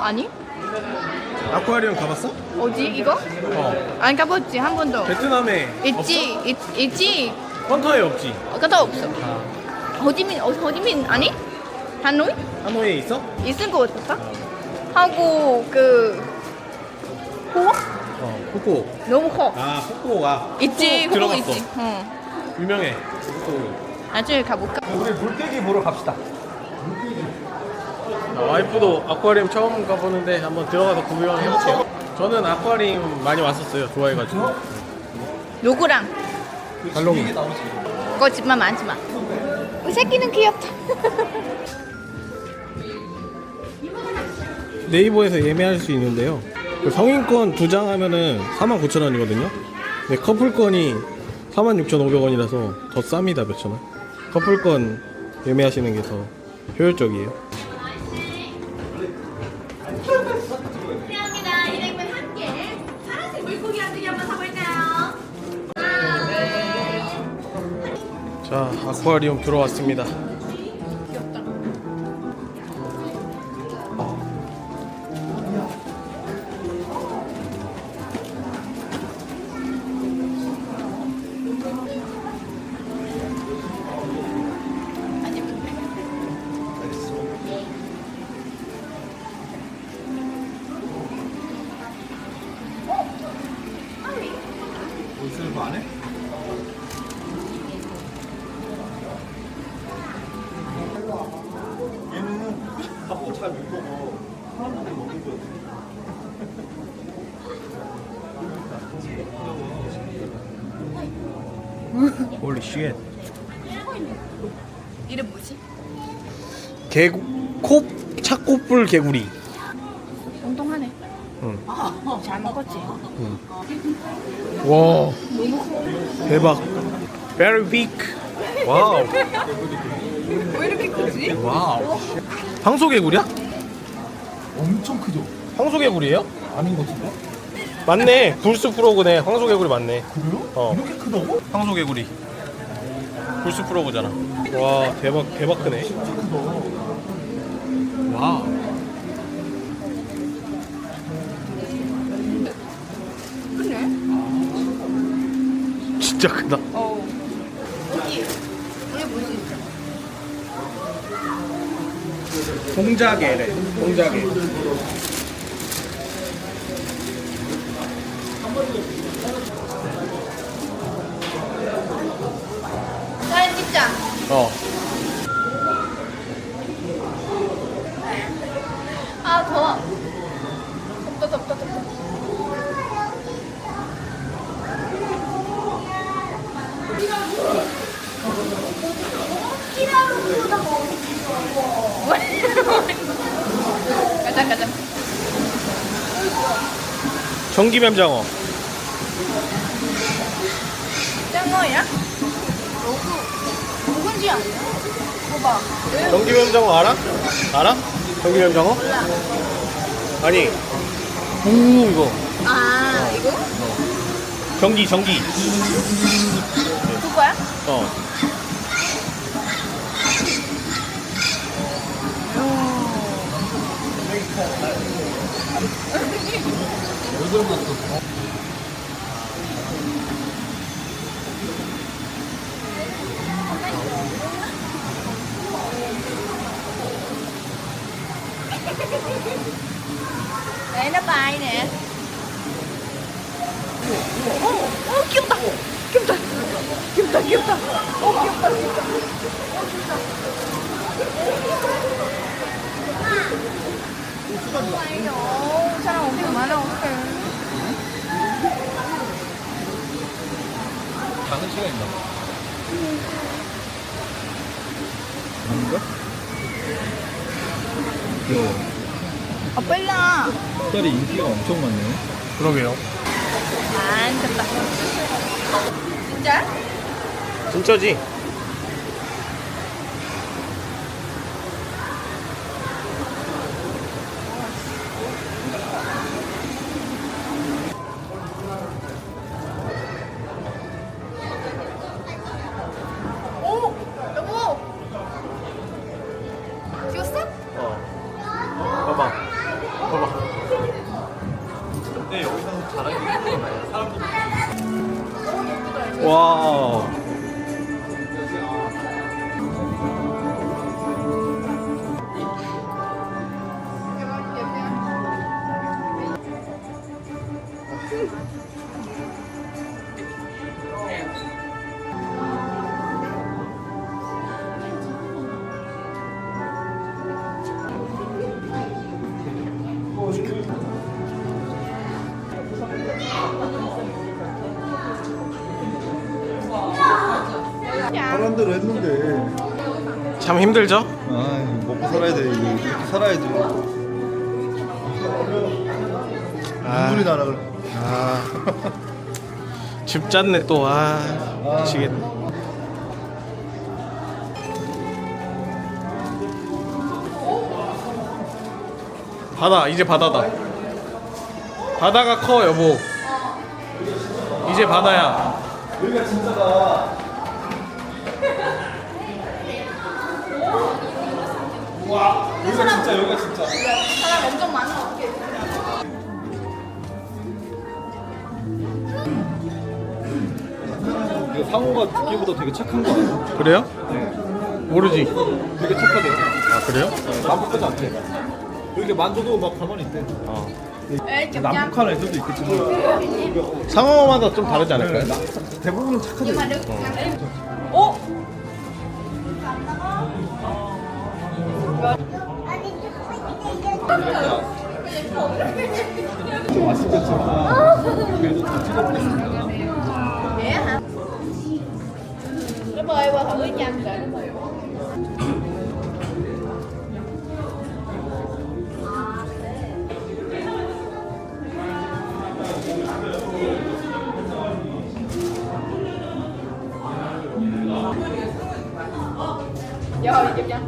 아니? 아쿠아리움 가봤어? 어디 이거? 어. 안 가봤지 한 번도. 베트남에 있지 있, 있지. 없어? 헌터에 없지. 아까도 없어. 아. 호지민 어, 호지민 아니? 하노이? 하노이에 있어? 있을 것 같았다. 하고 그 호어? 어. 후쿠. 너무 커. 아 후쿠오가. 있지 호어 들어갔어. 있지. 어. 유명해. 후쿠오. 나중에 가볼까? 우리 물개기 보러 갑시다. 아, 와이프도 아쿠아리움 처음 가보는데 한번 들어가서 구경해볼게요. 저는 아쿠아리움 많이 왔었어요. 좋아해가지고. 누구랑? 달롱이. 거짓말 많지 마. 이 새끼는 귀엽다. 네이버에서 예매할 수 있는데요. 그 성인권 두 장 하면은 49,000원이거든요. 근데 커플권이 46,500원이라서 더 쌉니다, 몇천 원. 커플권 예매하시는 게 더 효율적이에요. 자, 아쿠아리움 들어왔습니다. 안 해? 얘는 밥도 잘못 먹어. 사람들이 먹는 거지. 홀리 쉣. 이름 뭐지? 개구 코 차코뿔 개구리. 응. 잘 먹었지? 와. 대박. Very big. 와우. 왜 이렇게 크지? 와우. 황소개구리야? 엄청 크죠? 황소개구리예요? 아닌 것 같은데? 맞네. 불스 프로그네. 황소개구리 맞네. 그래요? 어. 이렇게 크다고? 황소개구리. 불스 프로그잖아. 와 대박 대박 크네. 와. 그 진짜 크다. 어. 여기 이게 뭐지? 동자개래. 동자개. 사진 찍자. 어. 아 더워. 덥다 덥다 덥다. 가자 가자. 전기뱀장어. 짱어야? 누구 누군지 아니야? 봐봐. 전기뱀장어 알아? 알아? 전기뱀장어? 몰라. 아니. 우 이거. 아 이거? 전기 전기. 그거야? 어. Đấy nó bay nè Ô, ô, 귀엽다 귀엽다 귀엽다 귀엽다 오 귀엽다 귀엽다 아이고 사람 엄청 많아 어떡해 시간 있나 봐. 아닌가? 귀여워. 아 빨라 딸이 인기가 엄청 많네. 그러게요. 안 됐다 진짜? 진짜지? 대로 했는데. 참 힘들죠? 아, 먹고 살아야 돼. 이렇게 살아야지. 눈물이 나라 그래. 아. 집 짰네 또. 아. 미치겠네. 바다 이제 바다다. 바다가 커 여보. 이제 바다야. 여기가 진짜다. 와, 여기가 진짜, 여기가 진짜. 사람 엄청 많아 어떻게 상호가 듣기보다 되게 착한 거 아니야? 그래요? 모르지. 되게 착하대. 아 그래요? 남북하지 않대. 이렇게 만져도 막 가만히 있대. 어. 에 chụp 남북한 애들도 있겠지만 상황마다 좀 다르지 않을까요? 대부분은 착하대. 좀 맛있겠지만 그래도 다 찍어보겠습니다. Nó bơi qua thử nhanh rồi nó bơi Rồi, chụp cho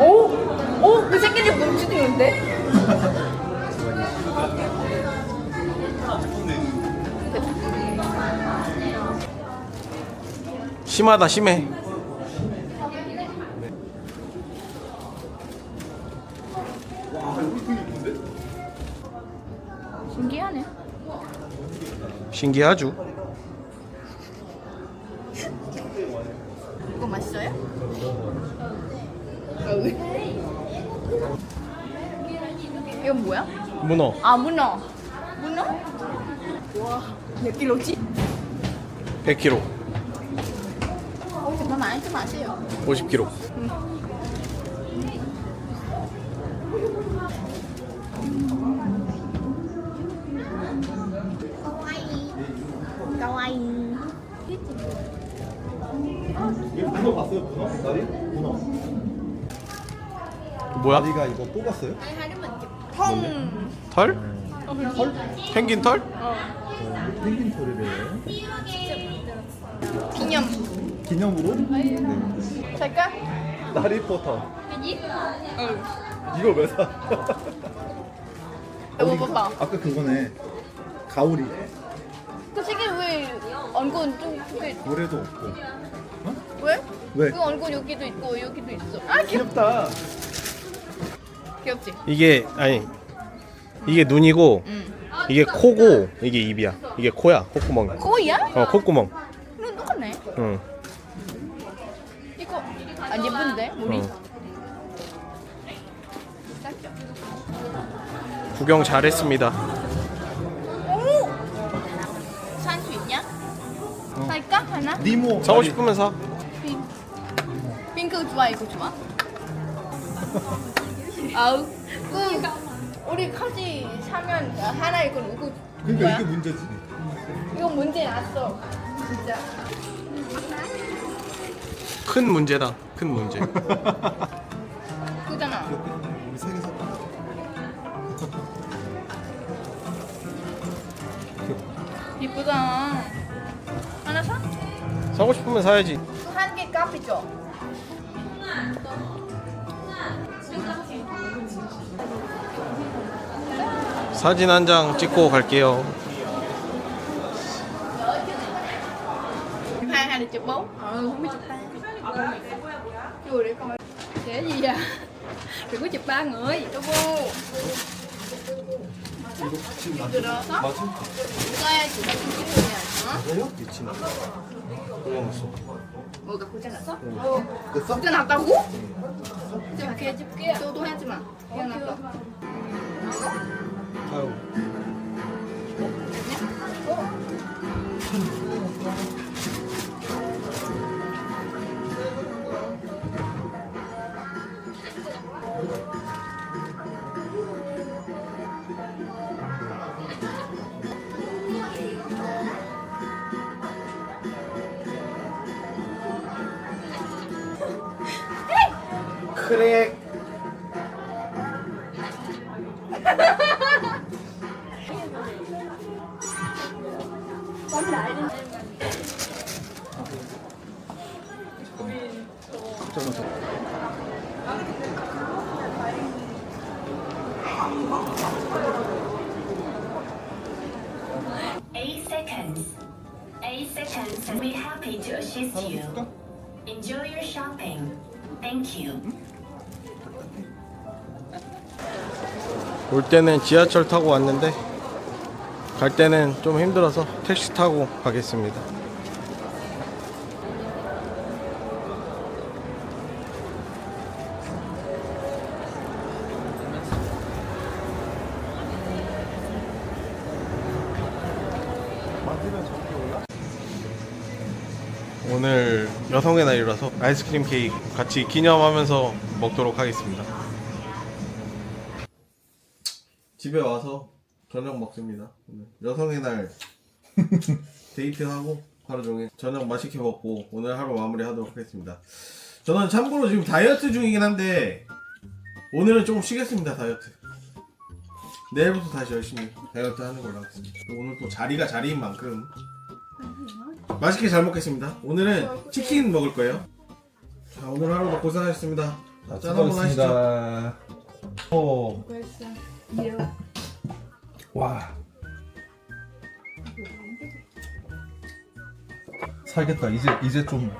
오? 오? 그 새끼들 뭉치는데? 심하다 심해. 신기하네 신기하죠. 이거 맛있어요? 이건 뭐야? 문어 아 문어 문어? 와 몇 킬로지? 100kg, 어 정말 많이 좀 마세요 50kg. 가와이 문어 봤어요? 문어? 다리? 문어. 뭐야? 다리가 이거 뽑았어요? 통 털? 펭귄 털? 펭귄 털이래요. 기념 기념으로? 네. 살까? 나리 포터. 응 이걸 왜 사? 이거 봐봐 아까 그거네. 가오리. 그 새끼 왜 얼굴 좀 크게 고래도 없고. 왜? 왜? 그 얼굴 여기도 있고 여기도 있어 아 귀엽, 귀엽다. 귀엽지? 이게 아니 이게 눈이고 응 이게 코고 이게 입이야. 이게 코야 콧구멍. 코야? 어 콧구멍. 눈 똑같네 응. 이거 안 예쁜데 우리 어. 구경 잘했습니다. 오! 살 수 있냐? 살까 하나? 니모. 사고. 싶으면 사. 핑. 핑크 좋아 이거 좋아? 아우 그 우리 같이 사면 하나 이거 누구 그러니까 뭐야? 이게 문제지. 이건 문제 났어. 진짜. 큰 문제다. 큰 문제. 그잖아. 우리 세개 샀다. 이쁘잖아. 하나 사? 사고 싶으면 사야지. 한 개 값이죠? 사진 한 장 찍고 갈게요. hai hai được chụp bốn ờ không biết chụp ba chưa để coi để gì vậy đừng có chụp ba người đâu vô từ đó đó 맞아? coi chụp ba chín người nè hả 뭐요? 미친. 고마웠어. 뭐 갖고 있잖아 써 됐어? 진짜 났다고? 줄게 줄게 또또 하지 마. 그냥 놔둬 아유. Eight seconds. Eight seconds, and we're happy to assist you. Enjoy your shopping. Thank you. 올 때는 지하철 타고 왔는데 갈 때는 좀 힘들어서 택시 타고 가겠습니다. 오늘 여성의 날이라서 아이스크림 케이크 같이 기념하면서 먹도록 하겠습니다. 집에 와서 저녁 먹습니다. 오늘 여성의 날 데이트하고 하루 종일 저녁 맛있게 먹고 오늘 하루 마무리하도록 하겠습니다. 저는 참고로 지금 다이어트 중이긴 한데 오늘은 조금 쉬겠습니다 다이어트. 내일부터 다시 열심히 다이어트 하는 걸로 하겠습니다. 오늘 또 자리가 자리인 만큼 맛있게 잘 먹겠습니다. 오늘은 치킨 먹을 거예요. 자 오늘 하루도 고생하셨습니다. 짠 한번 하시죠. 수고하셨습니다. 오. 그랬어 nhiều 와. 살겠다. 이제 이제 좀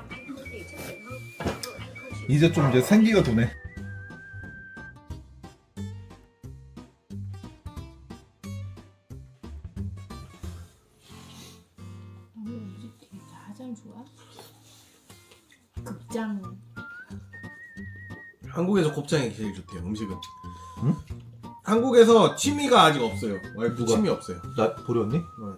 이제 좀 이제 생기가 도네. 가장 좋아? 극장 한국에서 곱창이 제일 좋대요 음식은. 한국에서 취미가 아직 없어요. 와이프 누가? 취미 없어요. 나 보렸니? 어.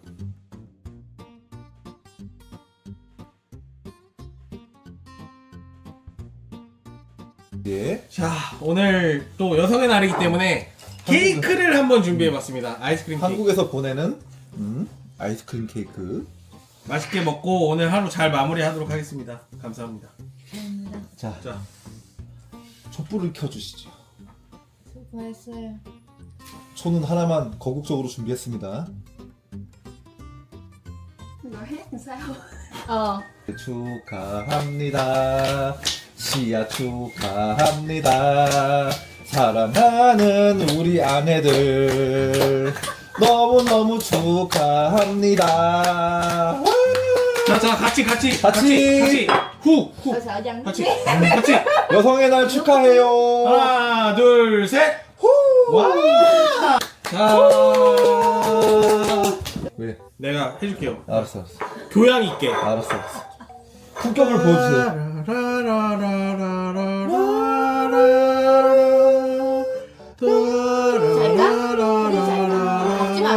예. 자 오늘 또 여성의 날이기 때문에 케이크를 한번 준비해봤습니다. 아이스크림 케이크. 한국에서 보내는 음, 아이스크림 케이크. 맛있게 먹고 오늘 하루 잘 마무리하도록 하겠습니다. 감사합니다. 자, 자 촛불을 켜주시죠. 수고했어요 초는 하나만 거국적으로 준비했습니다. 어 축하합니다. 시야 축하합니다. 사랑하는 우리 아내들 너무너무 축하합니다. 자, 자, 같이, 같이, 같이. 같이, 후, 후, tôi sợ dân 같이, 같이. 여성의 날 축하해요. 하나, 둘, 셋, 후, 와. 자, 왜? 내가 해줄게요. 알았어, 알았어. 교양 있게. 알았어, 알았어. 품격을 보여주세요. 먹지 마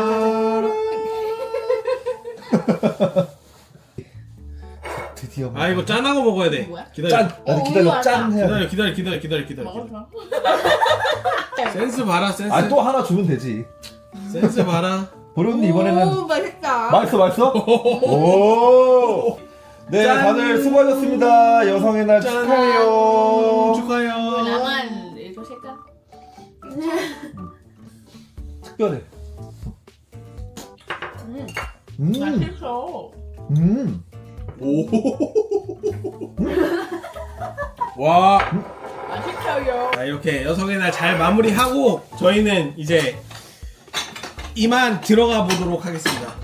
드디어. 아 이거 짠하고 먹어야 돼. 뭐야? 기다려. 짠. 나도 어, 기다려. 우유 짠 해야 돼. 기다려, 기다려, 기다려, 기다려, 기다려. 센스 봐라, 센스. 아 또 하나 주면 되지. 센스 봐라. 보름님 이번에는 오 맛있다. 맛있어 맛있어? 오. 네 짠. 다들 수고하셨습니다. 여성의 날 축하해요. 축하해요. 나만 이거 색깔. 특별해. 음. 음. 맛있어. 음. 오. 와. 맛있어요. 자, 이렇게 여성의 날 잘 마무리하고 저희는 이제 이만 들어가 보도록 하겠습니다.